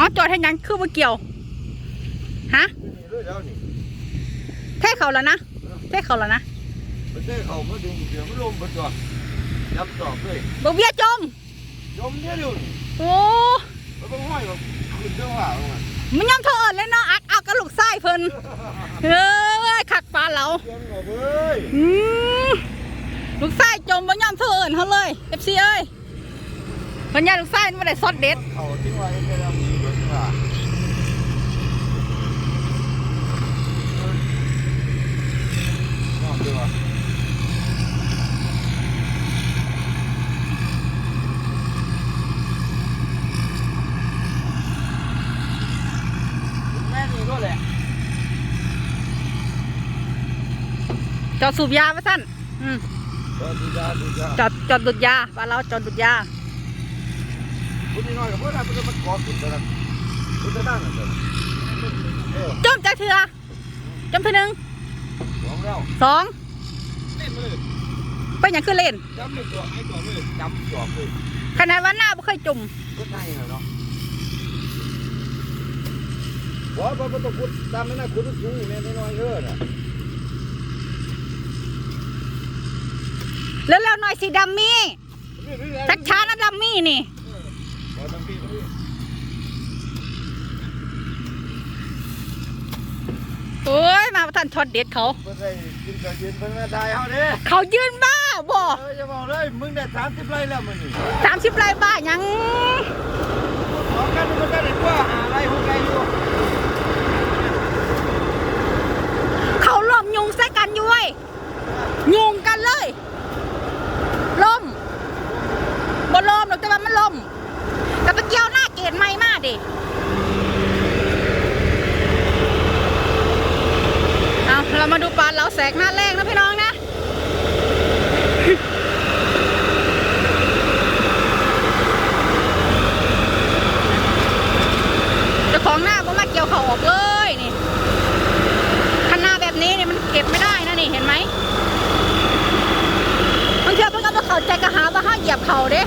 เอาจอดให้ยังคือมาเกี่ยว ฮะนี่เลยแล้วนี่เทเขาแล้วนะเทเขาแล้วนะมันได้เขามาดึงเสือมันลมมันตัวยับตอบเลยบกเบี้ยจมยมเนี่ยเดี๋ยวนี้โอ้มันต้องห้อยแบบขึ้นเจ้าว่าลงมามันย่อมเท่าเอิญเลยเนาะอักเอากระลูกไส้เพิ่นเฮ้ยขักปลาเราเยี่ยมหน่อยเว้ยอืมลูกไส้จมบ่ย่อมเท่าเอิญเขาเลยเอฟซีเอ้ยเพิ่นยาลูกไส้ไม่ได้ซอสเด็ดเขาทิ้งไว้ให้เรามีเบิดว่าน้องดีว่าแม่นี่ก็แหละ จอดสูบยามาสั้นอืมเออดูจ้าดูจ้าจอดจอดดูดยาบ้านเราจอดดูดยาคุณนี่น้อยกับเพื่อนเราเป็นมันกอดสุดแล้วคุณจะนั่งกันเลยเออจมจากเถื่อจมเถื่อหนึ่งสองแล้วสองเล่นมาเลยไปอย่างคือเล่นจำเลยตัวให้ตัวเลยจำจอบเลยขนาดว่าหน้าไม่เคยจุ่มก็ได้เหรอเนาะบ่บ่บ่ต้องขุดตามไม่น่าขุดสูงเนี่ยน้อยๆเด้อน่ะ แล้วแล้วหน่อยสีดัมมี่ชักช้านะดัมมี่นี่บ่ต้องพี่พี่โอ้ยมาประทันช็อตเด็ดเขาเพิ่นได้กินข้าวเย็นเพิ่นมาได้เฮาเด้เขายืนบ้าบ่เออจะบอกเลยมึงได้30ไร่แล้วมื้อนี้สามสิบไรบ้าหยังขอกันมันได้กว่าหาไร่6ไร่อยู่เขาล่มยุงใส่กันอยู่เว้ยยุงกันเลยล่มบ่ล่ มันล่มแต่ไปเกี่ยวหน้าเกตไม่มากดิเอาเรามาดูปลาเราแสกหน้าแรกนะพี่น้องนะ เจ้าของหน้าก็มาเกี่ยวเขาออกเลยนี่คันหน้าแบบนี้เนี่ยมันเก็บไม่ได้นะนี่เห็นไหมบางทีเพิ่งเอาไปเขาใจกระหาว่าห้าเหยียบเขาเด้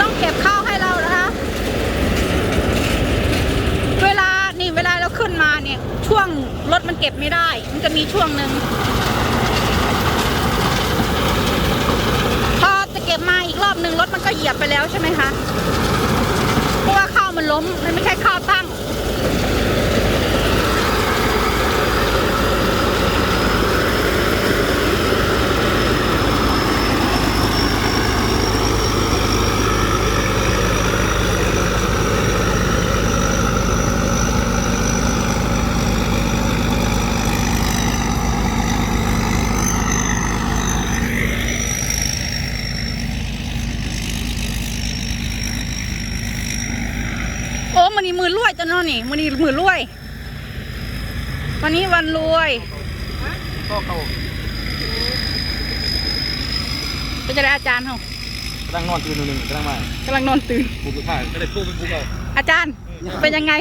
ต้องเก็บข้าวให้เรานะคะ เวลานี่เวลาเราขึ้นมาเนี่ย ช่วงรถมันเก็บไม่ได้ มันจะมีช่วงหนึ่ง พอจะเก็บมาอีกรอบหนึ่งรถมันก็เหยียบไปแล้วใช่ไหมคะ เพราะว่าข้าวมันล้ม มันไม่ใช่ข้าวตั้ง โอ้ มันนี่มือรวยจังเนาะนี่มันนี่มือรวย วันนี้วันรวยก็เขาเป็นจะได้อาจารย์เขากำลังนอนตื่นหนึ่งกำลังมากำลังนอนตื่นปลูกข้าวก็ได้ปลูกเป็นปลูกเอาอาจารย์เป็นยังไง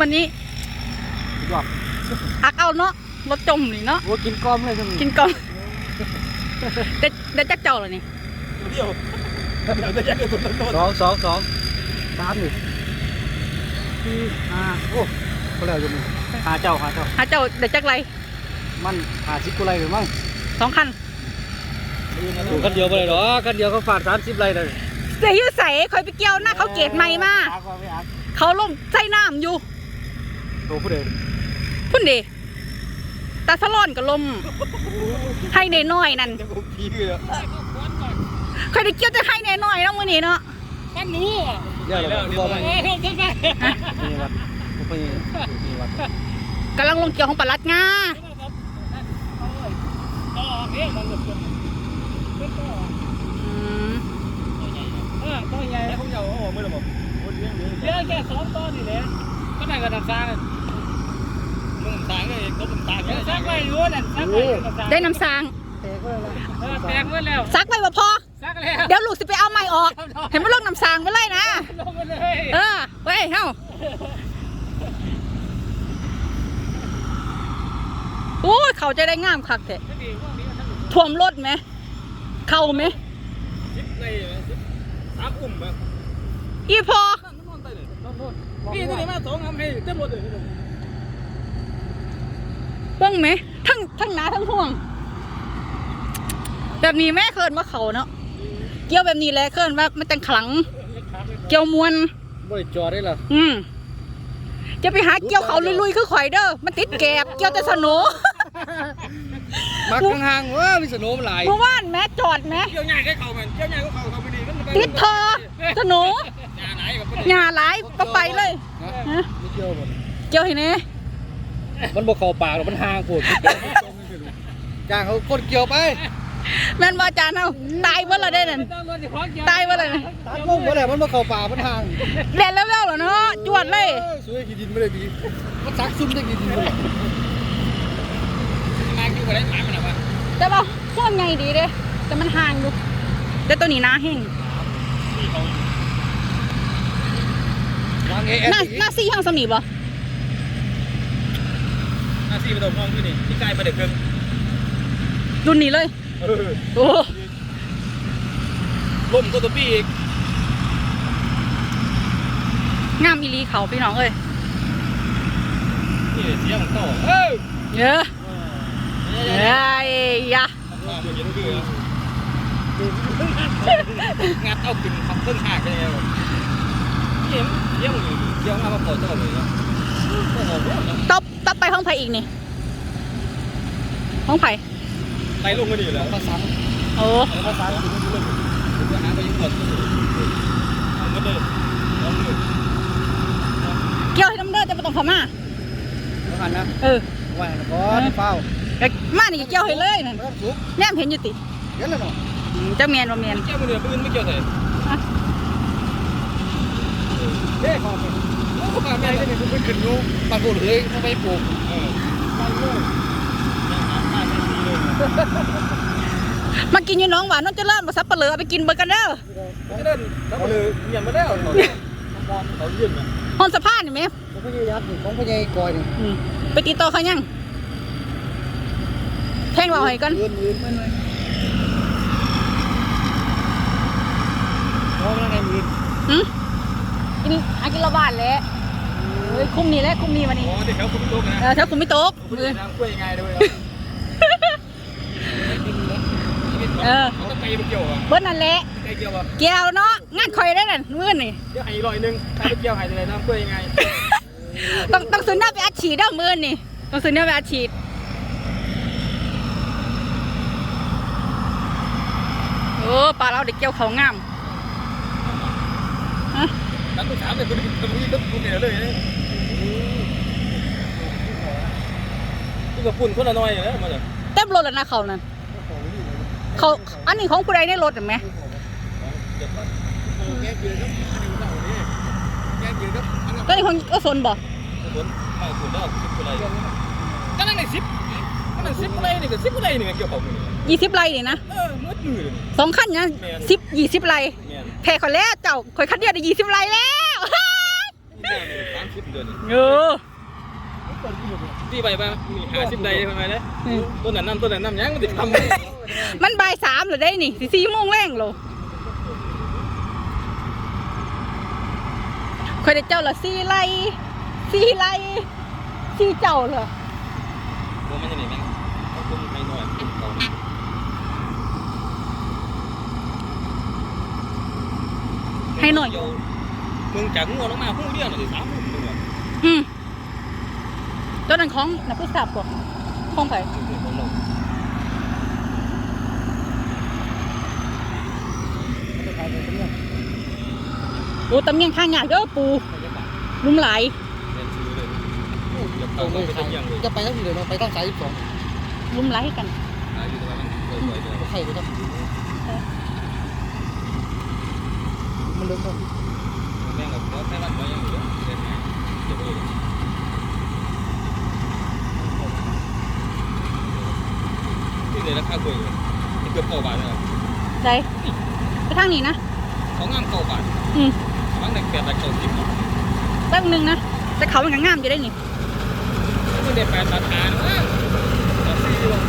วันนี้สุดยอดอักเอาเนาะรถจมนี่เนาะโอ้กินก้อมเลยทั้งกินก่อนเด็ดเด็ดจักเจ้าเลยนี่เดียวสองสองสองสามหนึ่ง สี่ห้าโอ้ก็แล้วอยู่นี่หาเจ้าหาเจ้าหาเจ้าเด็ดจักไรมันหาสิบกุไรหรือมั้งสองคันถูกคันเดียวไปเลยหรอคันเดียวเขาฝาดสามสิบไรเลยเสียยืดใส่คอยไปเกี่ยวหน้าเขาเกตไม่มาอาก็ไม่อาเขาล่มใส่น้ำอยู่ตัวผู้เด่นพุ่นเดตาสลอนก็ลมให้ในน้อยๆนั่นจะบุกพีเลยคอยได้เกี่ยวจะให้ในน้อยๆเนาะมื้อนี้เนาะ มันหนูอะเยอะเลยบอกไปโอ้ยขึ้นไปนี่วัดไปนี่วัดกำลังลงเกี่ยวของปลัดงาต่อเอ๊ะมันหลุดตัวเป็นต่ออืมเออต่อใหญ่ผมจะเอาออกไม่หรอกผมเลี้ยงเลี้ยงเลี้ยงแค่สองต้นนี่แหละก็ได้กับน้ำซางมึงตางก็เองก็มึงตางก็ซักไว้อยู่นั่นซักไว้น้ำซางได้น้ำสางแตกเลยละเออแตกไว้แล้วซักไว้บ่พอ ซักแล้วเดี๋ยวลูกสิไปเอาใหม่ออก เห็นมันลงน้ำสางไปเลยนะ ลงมาเลยเออไว้เฮ้าโอ้ยเขาจะได้งามคักแท้ดีพวกนี้มันทั้งหมดท่วมรถไหม เข้าไหมรไรสามอุ่มแบบอีพอ นั่นนอนไปเลยพี่ตัวนี้มาสองทำให้เต็มรถเลยเบิ่งไหม ทั้งทั้งหนาทั้งห่วง แบบนี้แม่เคินว่าเขาเนาะ เกี่ยวแบบนี้แหละเคินว่ามันจังขลัง เกี่ยวมวนบ่ได้จอดได้ล่ะอืมจะไปหาเกี่ยวเขาลุยๆคือข่อยเด้อมันติดแกบเกี่ยวแต่สโหนมักห่างๆว่ามีสโนมหลายเมื่อวานแม่จอดแม่เกี่ยวใหญ่ให้เขามันเกี่ยวใหญ่ก็เขาเขาไม่ดีมันติดทอสโหนงานไหนกับหญ้าหลายก็ไปเลยฮะไม่เกี่ยวบ่เกี่ยวให้แน่มันบ่เข้าปากหรอกมันห่างโพดจ้างเขาคนเกี่ยวไป แม่นบ่อาจารย์เฮาตายเบ่ละได้นั่นตายเบ่ละนั่นตัดลงบ่ได้มันบ่เข้าปากมันห่างเล่นแล้วๆเหรอเนาะจวดเลยสวยขี้ดินไม่ได้ดีมันซักซุ่มได้ขี้ดินบ่ล่ะมาอยู่กับไรหมามันอะวะแต่ว่าโคตรไงดีเด้แต่มันห่างอยู่แต่ตัวนี้หน้าแห้งวางเอหน้าสหน้าซี่ห้างสมีบ่หน้าที่ประตูห้องที่นี่ที่ใกล้ประเด็กเกินรุ่นนี้เลยเออ โอ้ล่มก็ตัวพี่อีกงามอีหลีเขาพี่น้องเอ้ยนี่เสียงต่อเออเยอะเอ้ยยะข้ามันยังดื้องัดเอาขึ้นขับเครื่องหักไปแล้วเยี่ยมเยี่ยมเยี่ยมมาพอต่อเลยนะโอ้โหตบตบไปห้องไผ่อีกนี่ห้องไผ่ ไล่ลงมาดีแล้วภาษาโอ้ภาษาจะหาไปยังหมดเอาเงินเลยเอาเงินเกี่ยวให้น้ำเด้อจะมาต้องเข้ามาบ่หันนะเออว่าก่อนเปล่าก็มานี่เกี่ยวให้เลยนั่นบ่ต้องสุกแนมเห็นอยู่ติเดี๋ยวแล้วเนาะอืมจักเมียนบ่เมียนเกี่ยวมือเดือปืนไม่เกี่ยวใส่อะเด้ขอไปโอ้ข้าแม่แม่ได้นี่ไปขึ้นอยู่ปากโกเลยบ่ไปปลูกเออ มากินอยู่หน้องหวานน้องเจะเลิ่นมาซับปะเหลือเอาไปกินเบิดกันเด้อจะเล่นแล้วก็เลยเงียบมาแล้วเขาเขายื่นนะห้องสะพานนี่แหมของพญายัดนี่ของพญากอยนี่อืมไปติดต่อเขายังแทงเราให้กันเงินเงินมันเลยเพราะมันไงมือหืมกินหากินละบาทแหล้วเฮ้ยคุ้มนี่แหละคุ้มนี่วันนี้อ๋อเด็กเขาคุณโตกันเอนะอถ้าคุณไม่ตกคุณมือจะกล้วยยังไงด้วย เออเขาต้องไปไปเกี่ยวอะเบิ้นั่นแหละไปเกี่ยวอะเกี่ยวเนาะงานคอยได้นั่นมือนี่เกี่ยวให้ลอยนึงใครไปเกี่ยวให้จะได้น้ำกล้วยยังไงต้องต้องซื้อหน้าไปอัดฉีดเด้อมือนี่ต้องซื้อหน้าไปอัดฉีดโอ้ปลาเราเด็กเกี่ยวเขางามฮะตั้งตัวถามเลยคุณคุณคุณคุณเนี่ยเลยคุณกับปุ่นคนละน้อยนะมาเลยเต็มรถแล้วนะเขานั่น เขาอันนี้ของผู้ใดในรถเห็นไหมแกเกลือครับอันนี้เราเนี่ยแกเกลือครับอันนั้นก็นี่ของก็สนบ่คุณไม่คุณแล้วสิบอะไรก็นั่นในสิบก็นั่นสิบอะไรนี่ก็สิบอะไรนี่เกี่ยวกับมึงยี่สิบไรนี่นะเออมืดมืดสองขั้นนะสิบยี่สิบไรแม่นแพ้ขอยแล้วเจ้าขอยคันเดียวได้ยี่สิบไรแล้วแม่สามสิบเดือนเออ ที่ไปป่ะมีหาสิบใดทำไมเนี่ยต้นนั้นน้ำต้นนั้นน้ำยังมันติดทำมันบ่ายสามเหรอได้นี่สิสี่โมงแรงโลคอยได้เจ้าละสี่ไรสี่ไรสี่เจ้าเหรอว่ามันจะหนีแม่งเขาคงไม่น้อยเขาให้หน่อยมึงจากงัวลงมาหุ้งเดียวหน่อยสามหุ้งมึงอะอืม ตัวนั้นของนักพุทธศาสตร์ก่อนของไผ่ของเราโอ้ตำเนียงข้างหยาดเด้อปูลุ่มไหลายเรียนซื้อเลยอย่าเอาเข้าเลไปยทำยังเลยจะไปทั้งทีเลยเนาะไปทั้งสายสิบสองลุ่มไหลกันอายุประมาณสวยๆเลยก็ใครเลยครับมันเริ่มต้นแม่งแบบแล้วแม่บ้านเขายังอยู่เรียนมาเดี๋ยว่เลยราคากล้วยนี่เกือบเก้าบาทแล้วใดไปทางนี้นะของงามเก้าบาทอืมบางแต่แปดบาทเก้าสิบตั้งหนึ่งนะแต่เขามันก็งามอยู่ได้นี่ไม่ได้แปดบาทหานะตัดสี่ลง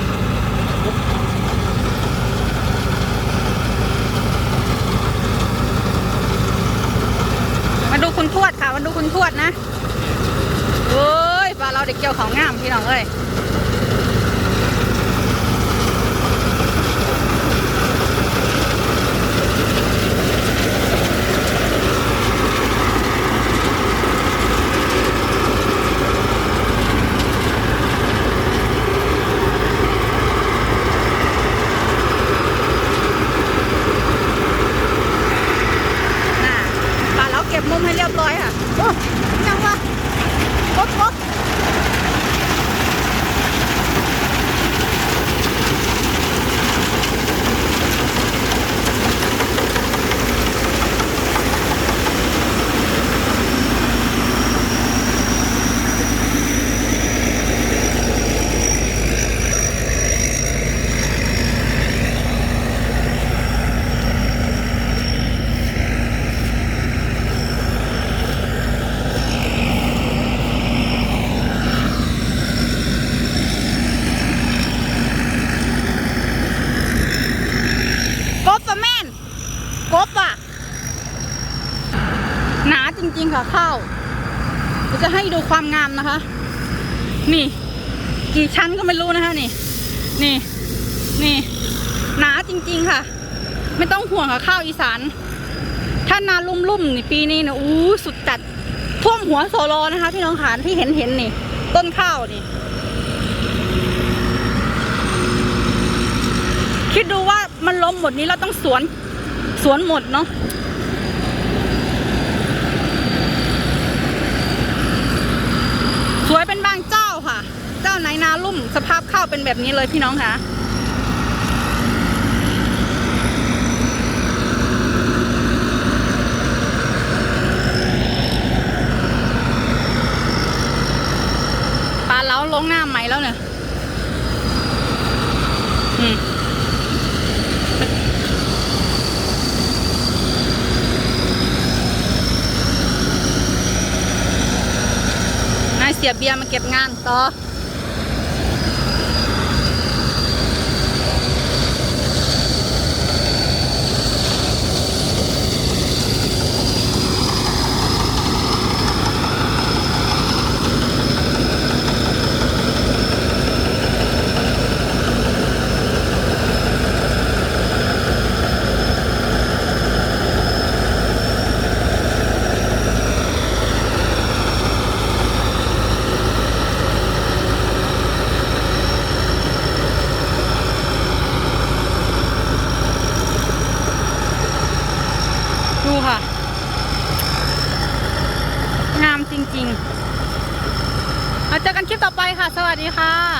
มาดูคุณทวดค่ะมาดูคุณทวดนะเอ้ยปลาเราเด็กเกี่ยวของงามพี่น้องเอ้ย ความงามนะคะ นี่ กี่ชั้นก็ไม่รู้นะคะนี่ นี่นี่ หนาจริง ๆค่ะ ไม่ต้องห่วงค่ะข้าวอีสานถ้านาลุ่มๆนี่ปีนี้นะอู้สุดจัดท่วมหัวโซโลนะคะพี่น้องขานที่เห็นเห็นนี่ ต้นข้าวนี่ คิดดูว่ามันล้มหมดนี้เราต้องสวนสวนหมดเนาะสวยเป็นบางเจ้าค่ะ เจ้าไหนนาลุ่ มสภาพข้าวเป็นแบบนี้เลยพี่น้องคะปลาเล้าลงหน้าใหม่แล้วเนี่ยอืมนายเสียเบียร์มาเก็บงานต่อ ดูค่ะ งามจริงๆเอาเจอกันคลิปต่อไปค่ะ ส วัสดีค่ะ